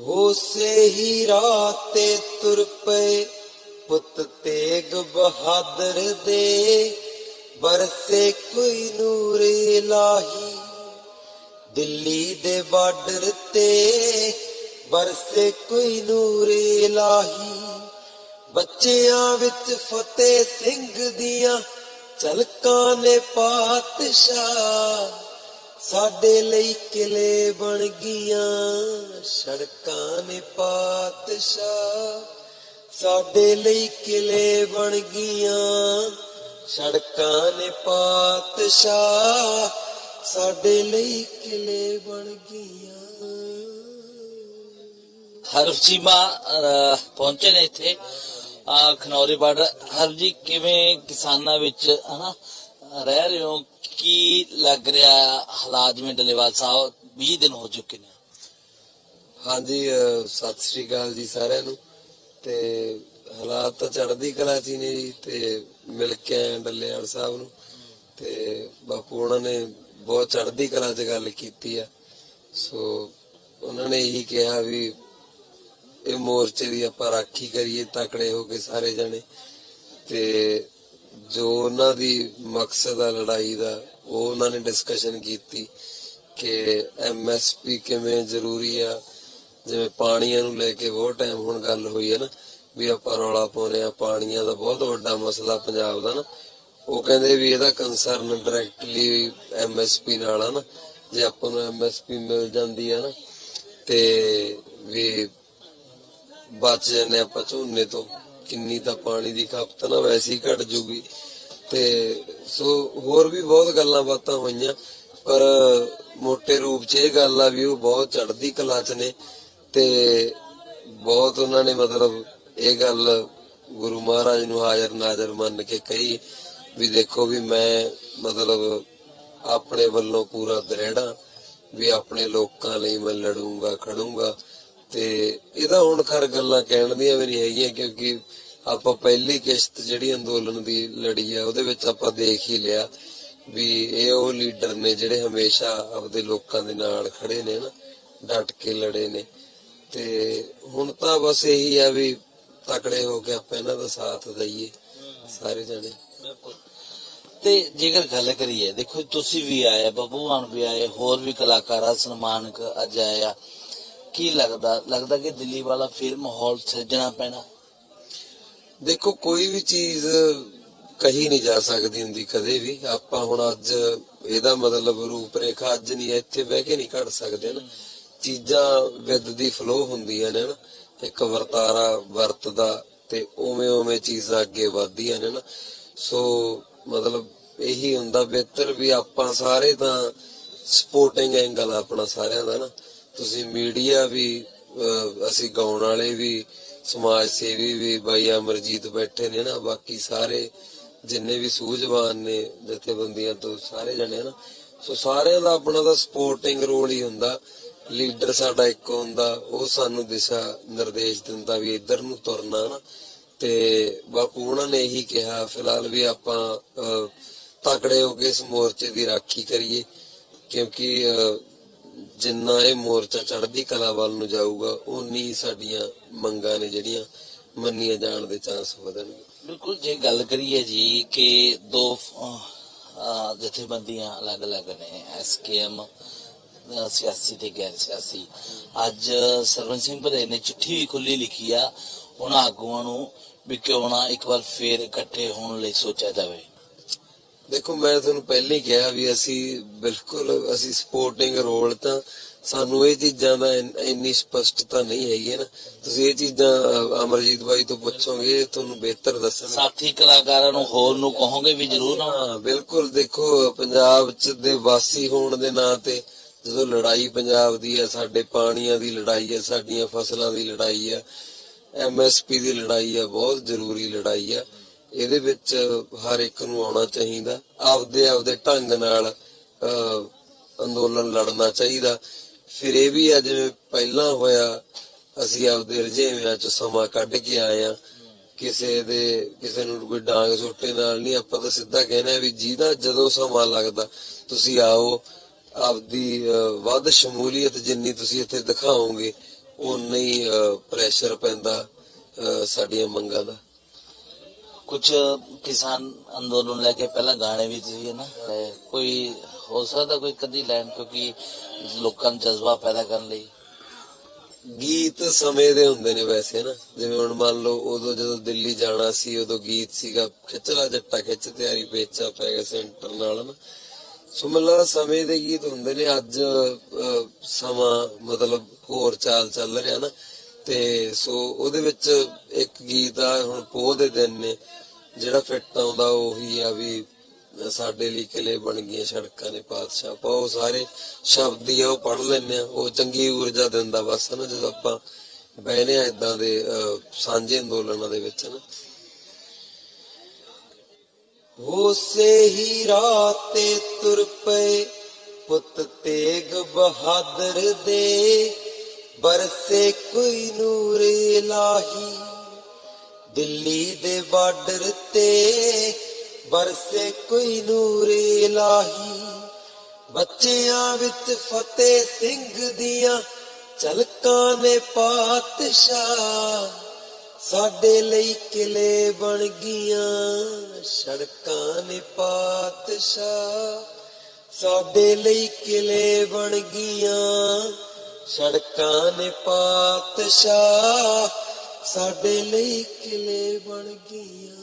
ਹੋਸੇ ਹੀ ਰਾਤੇ ਤੁਰ ਪਏ। ਪੁੱਤ ਤੇਗ ਬਹਾਦਰ ਦੇ ਬਰਸੇ ਕੋਈ ਨੂਰ ਇਲਾਹੀ। ਦਿੱਲੀ ਦੇ ਬਾਰਡਰ ਤੇ ਬਰਸੇ ਕੋਈ ਨੂਰ ਇਲਾਹੀ। ਬੱਚਿਆਂ ਵਿੱਚ ਫਤਿਹ ਸਿੰਘ ਦੀਆਂ ਝਲਕਾਂ ਨੇ ਪਾਤਸ਼ਾਹ। ਸਾਡੇ ਲਈ ਕਿਲੇ ਬਣ ਗਈਆਂ ਸੜਕਾਂ ਨੇ ਪਾਤਸ਼ਾਹ ਸਾਡੇ ਲਈ ਕਿਲੇ ਬਣ ਗਈਆਂ ਸੜਕਾਂ ਨੇ ਪਾਤਸ਼ਾਹ ਸਾਡੇ ਲਈ ਕਿਲੇ ਬਣ ਗਈਆਂ ਹਰਫ ਜੀ ਮਾ ਪਹੁੰਚੇ ਨੇ ਇੱਥੇ ਅਹ ਖਨੌਰੀ ਬਾਰਡਰ ਹਰਫ ਜੀ ਕਿਵੇਂ ਕਿਸਾਨਾਂ ਵਿੱਚ ਹਨਾ ਰਹਿ ਰਹੇ ਹੋ, ਕੀ ਲੱਗ ਰਿਹਾ ਹਾਲਾਤ ਜਿਵੇਂ ਡਲੇਵਾਲ ਸਾਹਿਬ? 20 ਦਿਨ ਹੋ ਚੁੱਕੇ ਨੇ। ਹਾਂਜੀ ਸਤਿ ਸ੍ਰੀ ਅਕਾਲ ਜੀ ਸਾਰਿਆਂ ਨੂੰ। ਤੇ ਹਾਲਾਤ ਤਾਂ ਚੜ੍ਹਦੀ ਕਲਾ ਚ ਨੇ ਜੀ, ਤੇ ਮਿਲ ਕੇ ਆਏ ਡੱਲੇਵਾਲ ਸਾਹਿਬ ਨੂੰ। ਤੇ ਬਾਪੂ ਉਹਨਾਂ ਨੇ ਬਹੁਤ ਚੜ੍ਹਦੀ ਕਲਾ ਚ ਗੱਲ ਕੀਤੀ ਆ। ਸੋ ਉਹਨਾਂ ਨੇ ਇਹੀ ਕਿਹਾ ਵੀ ਇਹ ਮੋਰਚੇ ਦੀ ਆਪਾਂ ਰਾਖੀ ਕਰੀਏ, ਤਕੜੇ ਹੋ ਕੇ ਸਾਰੇ ਜਣੇ। ਤੇ ਜੋ ਉਹਨਾਂ ਦੀ ਮਕਸਦ ਆ, ਲੜਾਈ ਦਾ, ਉਹ ਉਹਨਾਂ ਨੇ ਡਿਸਕਸ਼ਨ ਕੀਤੀ ਕਿ ਐਮਐਸਪੀ ਕਿਵੇਂ ਜ਼ਰੂਰੀ ਆ। ਜਿਵੇਂ ਪਾਣੀਆਂ ਨੂੰ ਲੈ ਕੇ ਬਹੁਤ ਟਾਈਮ ਹੁਣ ਗੱਲ ਹੋਈ ਹੈ ਨਾ, ਵੀ ਆਪਾਂ ਰੌਲਾ ਪਾਉਂਦੇ ਆ, ਪਾਣੀਆਂ ਦਾ ਬਹੁਤ ਵੱਡਾ ਮਸਲਾ ਪੰਜਾਬ ਦਾ ਨਾ। ਉਹ ਕਹਿੰਦੇ ਵੀ ਇਹਦਾ ਕੰਸਰਨ ਡਾਇਰੈਕਟਲੀ ਐਮਐਸਪੀ ਨਾਲ ਆ ਨਾ। ਜੇ ਆਪਾਂ ਨੂੰ ਐਮਐਸਪੀ ਮਿਲ ਜਾਂਦੀ ਆ ਨਾ, ਤੇ ਵੀ ਬਚ ਜਾਂਦੇ ਆਪਾਂ ਝੋਨੇ ਤੋਂ। ਕਿੰਨੀ ਤਾਂ ਪਾਣੀ ਦੀ ਖਪਤ ਨਾ ਵੈਸੇ ਹੀ ਘਟ ਜੂਗੀ। ਤੇ ਸੋ ਹੋਰ ਵੀ ਬਹੁਤ ਗੱਲਾਂ ਬਾਤਾਂ ਹੋਈਆਂ, ਪਰ ਮੋٹے ਰੂਪ 'ਚ ਇਹ ਗੱਲ ਆ ਵੀ ਉਹ ਬਹੁਤ ਚੜ੍ਹਦੀ ਕਲਾ 'ਚ ਨੇ ਤੇ ਬਹੁਤ ਉਹਨਾਂ ਨੇ ਮਤਲਬ ਇਹ ਗੱਲ ਗੁਰੂ ਮਹਾਰਾਜ ਨੂੰ ਹਾਜ਼ਰ ਨਾਜ਼ਰ ਮੰਨ ਕੇ ਕਹੀ ਵੀ ਦੇਖੋ ਵੀ ਮੈਂ ਮਤਲਬ ਆਪਣੇ ਵੱਲੋਂ ਪੂਰਾ ਦ੍ਰਿੜਾ ਵੀ ਆਪਣੇ ਲੋਕਾਂ ਲਈ ਮੈਂ ਲੜੂੰਗਾ, ਖੜੂੰਗਾ। ਤੇ ਇਹਦਾ ਹੁਣ ਖਰ ਗੱਲਾਂ ਕਹਿਣ ਦੀਆਂ ਵੀ ਨਹੀਂ ਹੈਗੀਆਂ, ਕਿਉਂਕਿ ਆਪਾਂ ਪਹਿਲੀ ਕਿਸ਼ਤ ਜਿਹੜੀ ਅੰਦੋਲਨ ਦੀ ਲੜੀ ਆ, ਉਹਦੇ ਵਿੱਚ ਆਪਾਂ ਦੇਖ ਹੀ ਲਿਆ ਵੀ ਇਹ ਉਹ ਲੀਡਰ ਨੇ ਜਿਹੜੇ ਹਮੇਸ਼ਾ ਆਪਦੇ ਲੋਕਾਂ ਦੇ ਨਾਲ ਖੜੇ ਨੇ ਨਾ, ਡਟ ਕੇ ਲੜੇ ਨੇ। ਤੇ ਹੁਣ ਤਾਂ ਬਸ ਇਹੀ ਆ ਵੀ ਤਕੜੇ ਹੋ ਕੇ ਆਪਾਂ ਇਹਨਾਂ ਦਾ ਸਾਥ ਦਈਏ, ਸਾਰੇ ਜਣੇ। ਤੇ ਜੇਕਰ ਗੱਲ ਕਰੀਏ, ਦੇਖੋ ਤੁਸੀਂ ਵੀ ਆਏ ਬੱਬੂ ਮਾਨ ਵੀ ਆਏ, ਹੋਰ ਵੀ ਕਲਾਕਾਰਾਂ ਸਨਮਾਨਕ ਅੱਜ ਆਏ ਕੀ ਲੱਗਦਾ? ਲੱਗਦਾ ਕਿ ਦਿੱਲੀ ਵਾਲਾ ਫਿਰ ਮਾਹੌਲ ਸਿਰਜਣਾ ਪੈਣਾ। ਦੇਖੋ, ਕੋਈ ਵੀ ਚੀਜ਼ ਕਹੀ ਨਹੀਂ ਜਾ ਸਕਦੀ ਹੁੰਦੀ ਕਦੇ ਵੀ। ਆਪਾਂ ਹੁਣ ਅੱਜ ਇਹਦਾ ਮਤਲਬ ਰੂਪਰੇਖਾ ਅੱਜ ਨਹੀਂ, ਇੱਥੇ ਬਹਿ ਕੇ ਨਹੀਂ ਕੱਢ ਸਕਦੇ ਨਾ। ਚੀਜ਼ਾਂ ਵਿਦ ਦੀ ਫਲੋ ਹੁੰਦੀਆਂ ਨੇ ਨਾ। ਇੱਕ ਵਰਤਾਰਾ ਵਰਤਦਾ ਤੇ ਉਵੇਂ ਉਵੇਂ ਚੀਜ਼ਾਂ ਅੱਗੇ ਵਧਦੀਆਂ ਨੇ ਨਾ। ਸੋ, ਮਤਲਬ ਇਹੀ ਹੁੰਦਾ, ਬਿਹਤਰ ਵੀ ਆਪਾਂ ਸਾਰੇ ਤਾਂ ਸਪੋਰਟਿੰਗ ਐਂਗਲ ਆਪਣਾ ਸਾਰਿਆਂ ਦਾ ਨਾ। ਤੁਸੀਂ ਮੀਡੀਆ ਵੀ ਅਸੀਂ ਗਾਉਣ ਵਾਲੇ ਵੀ, ਸਮਾਜ ਸੇਵੀ ਵੀ, ਬਾਈ ਅਮਰਜੀਤ ਬੈਠੇ ਨੇ ਨਾ, ਬਾਕੀ ਸਾਰੇ ਜਿੰਨੇ ਵੀ ਸੂਝਵਾਨ ਨੇ ਜਥੇਬੰਦੀਆਂ ਤੋਂ, ਸਾਰੇ ਜਣੇ ਨਾ। ਸੋ ਸਾਰਿਆਂ ਦਾ ਆਪਣਾ ਦਾ ਸਪੋਰਟਿੰਗ ਰੋਲ ਹੀ ਹੁੰਦਾ। ਲੀਡਰ ਸਾਡਾ ਇੱਕ ਹੁੰਦਾ, ਉਹ ਸਾਨੂੰ ਦਿਸ਼ਾ ਨਿਰਦੇਸ਼ ਦਿੰਦਾ ਵੀ ਇੱਧਰ ਨੂੰ ਤੁਰਨਾ ਨਾ। ਤੇ ਬਾਪੂ ਉਹਨਾਂ ਨੇ ਇਹੀ ਕਿਹਾ, ਫਿਲਹਾਲ ਵੀ ਆਪਾਂ ਤਕੜੇ ਹੋ ਕੇ ਇਸ ਮੋਰਚੇ ਦੀ ਰਾਖੀ ਕਰੀਏ, ਕਿਉਂਕਿ ਜਿੰਨਾ ਇਹ ਮੋਰਚਾ ਚੜ੍ਹਦੀ ਕਲਾ ਵੱਲ ਨੂੰ ਜਾਊਗਾ ਉਨੀ ਸਾਡੀਆਂ ਮੰਗਾਂ ਨੇ ਜਿਹੜੀਆਂ ਮੰਨੀਆਂ ਜਾਣ ਦੇ ਚਾਂਸ ਵਧਣਗੇ। ਬਿਲਕੁਲ, ਜੇ ਗੱਲ ਕਰੀਏ ਜੀ ਕਿ ਦੋ ਜਥੇਬੰਦੀਆਂ ਅਲੱਗ-ਅਲੱਗ ਨੇ ਐਸਕੇਐਮ ਸਿਆਸੀ ਤੇ ਗੈਰ ਸਿਆਸੀ। ਅੱਜ ਸਰਵਨ ਸਿੰਘ ਭਰੇ ਨੇ ਚਿੱਠੀ ਵੀ ਖੁੱਲੀ ਲਿਖੀ ਆ, ਉਹਨਾਂ ਆਗੂਆਂ ਨੂੰ ਵੀ ਕਿਉਂ ਨਾ ਇੱਕ ਵਾਰ ਫੇਰ ਇਕੱਠੇ ਹੋਣ ਲਈ ਸੋਚਿਆ ਜਾਵੇ। ਦੇਖੋ ਮੈਂ ਤੁਹਾਨੂੰ ਪਹਿਲਾਂ ਹੀ ਕਿਹਾ ਵੀ ਅਸੀਂ ਬਿਲਕੁਲ ਅਸੀਂ ਸਪੋਰਟਿੰਗ ਰੋਲ ਤਾਂ ਸਾਨੂੰ ਇਹ ਚੀਜ਼ਾਂ ਦਾ ਇੰਨ- ਸਪਸ਼ਟਤਾ ਨਹੀਂ ਹੈਗੀ ਨਾ। ਤੁਸੀਂ ਇਹ ਚੀਜ਼ਾਂ ਅਮਰਜੀਤ ਬਾਈ ਤੋਂ ਪੁੱਛੋਗੇ ਤੁਹਾਨੂੰ ਬਿਹਤਰ ਦੱਸਣਗੇ। ਸਾਥੀ ਕਲਾਕਾਰਾਂ ਨੂੰ ਹੋਰ ਨੂੰ ਕਹੋਗੇ ਵੀ ਜਰੂਰ ਹਾਂ ਬਿਲਕੁਲ ਦੇਖੋ ਪੰਜਾਬ ਚ ਦੇ ਵਾਸੀ ਹੋਣ ਦੇ ਨਾਂ ਤੇ ਜਦੋਂ ਲੜਾਈ ਪੰਜਾਬ ਦੀ ਹੈ ਸਾਡੇ ਪਾਣੀਆਂ ਦੀ ਲੜਾਈ ਹੈ ਸਾਡੀਆਂ ਫਸਲਾਂ ਦੀ ਲੜਾਈ ਹੈ ਐਮਐਸਪੀ ਦੀ ਲੜਾਈ ਹੈ ਬਹੁਤ ਜ਼ਰੂਰੀ ਲੜਾਈ ਹੈ। ਇਹਦੇ ਵਿੱਚ ਹਰ ਇੱਕ ਨੂੰ ਆਉਣਾ ਚਾਹੀਦਾ। ਆਪਦੇ ਆਪਦੇ ਢੰਗ ਨਾਲ ਅੰਦੋਲਨ ਲੜਨਾ ਚਾਹੀਦਾ। ਫਿਰ ਇਹ ਵੀ ਆ, ਜਿਵੇਂ ਪਹਿਲਾਂ ਹੋਇਆ, ਅਸੀਂ ਆਪਦੇ ਰੁਝੇਵਿਆਂ ਚ ਸਮਾਂ ਕੱਢ ਕੇ ਆਏ ਆ ਕਿਸੇ ਦੇ, ਕਿਸੇ ਨੂੰ ਕੋਈ ਡਾਂਗ ਸੋਟੇ ਨਾਲ ਨਹੀਂ, ਆਪਾਂ ਤਾਂ ਸਿੱਧਾ ਕਹਿੰਦੇ ਵੀ ਜਿਹਦਾ ਜਦੋਂ ਸਮਾਂ ਲੱਗਦਾ, ਤੁਸੀਂ ਆਓ, ਆਪਦੀ ਵੱਧ ਸ਼ਮੂਲੀਅਤ ਜਿੰਨੀ ਤੁਸੀਂ ਇੱਥੇ ਦਿਖਾਓਗੇ ਉਨਾ ਹੀ ਪ੍ਰੈਸ਼ਰ ਪੈਂਦਾ ਸਾਡੀਆਂ ਮੰਗਾਂ ਦਾ। ਕੁਝ ਕਿਸਾਨ ਅੰਦੋਲਨ ਲੈ ਕੇ ਪਹਿਲਾਂ ਗਾਣੇ ਵੀ ਸੀ ਨਾ? ਕੋਈ ਹੋ ਸਕਦਾ ਕੋਈ ਕਦੀ ਲੈਣ, ਕਿਉਂਕਿ ਲੋਕਾਂ ਨੂੰ ਜਜ਼ਬਾ ਪੈਦਾ ਕਰਨ ਲਈ। ਗੀਤ ਸਮੇਂ ਦੇ ਹੁੰਦੇ ਨੇ ਵੈਸੇ ਨਾ? ਜਿਵੇਂ ਹੁਣ ਮੰਨ ਲਓ, ਉਦੋਂ ਜਦੋਂ ਦਿੱਲੀ ਜਾਣਾ ਸੀ, ਉਦੋਂ ਗੀਤ ਸੀਗਾ, ਖਿੱਚਲਾ ਜੱਟਾ, ਖਿੱਚ ਤਿਆਰੀ, ਪੇਚਾ ਪੈ ਗਿਆ ਸੈਂਟਰ ਨਾਲ ਨਾ? ਸੋ ਮੈਨੂੰ ਲੱਗਦਾ ਸਮੇਂ ਦੇ ਗੀਤ ਹੁੰਦੇ ਨੇ, ਅੱਜ ਸਮਾਂ ਮਤਲਬ ਹੋਰ ਚਾਲ ਚੱਲ ਰਿਹਾ ਨਾ? ਤੇ ਸੋ ਉਹਦੇ ਵਿੱਚ ਇੱਕ ਗੀਤ ਆ, ਹੁਣ ਪੋਹ ਦੇ ਦਿਨ ਨੇ, ਜਿਹੜਾ ਫਿੱਟ ਆਉਂਦਾ ਉਹੀ ਆ ਵੀ ਸਾਡੇ ਲਈ ਕਿਲੇ ਬਣ ਗਈਆਂ ਸੜਕਾਂ ਨੇ ਪਾਤਸ਼ਾਹ। ਆਪਾਂ ਸਾਰੇ ਸ਼ਬਦ ਹੀ ਉਹ ਪੜ ਲੈਂਦੇ ਆ, ਉਹ ਚੰਗੀ ਊਰਜਾ ਦਿੰਦਾ ਬਸ ਨਾ ਜਦੋਂ ਆਪਾਂ ਬਹਿਨੇ ਆ ਇਦਾਂ ਦੇ ਸਾਂਝੇ ਅੰਦੋਲਨਾਂ ਦੇ ਵਿੱਚ ਨਾ ਹੋਸੇ ਹੀ ਰਾਤੇ ਤੁਰ ਪਏ, ਪੁੱਤ ਤੇਗ ਬਹਾਦਰ ਦੇ ਬਰਸੇ ਕੋਈ ਨੂਰ ਇਲਾਹੀ, ਦਿੱਲੀ ਦੇ ਬਾਰਡਰ ਤੇ ਬਰਸੇ ਕੋਈ ਨੂਰ ਇਲਾਹੀ। ਬੱਚਿਆਂ ਵਿੱਚ ਫਤਿਹ ਸਿੰਘ ਦੀਆਂ ਝਲਕਾਂ ਨੇ ਪਾਤਸ਼ਾਹ, ਸਾਡੇ ਲਈ ਕਿਲੇ ਬਣ ਗਈਆਂ, ਸੜਕਾਂ ਨੇ ਪਾਤਸ਼ਾਹ। ਸਾਡੇ ਲਈ ਕਿਲੇ ਬਣ ਗਈਆਂ ਸੜਕਾਂ ਨੇ ਪਾਤਸ਼ਾਹ ਸਾਡੇ ਲਈ ਕਿਲੇ ਬਣ ਗਈਆਂ।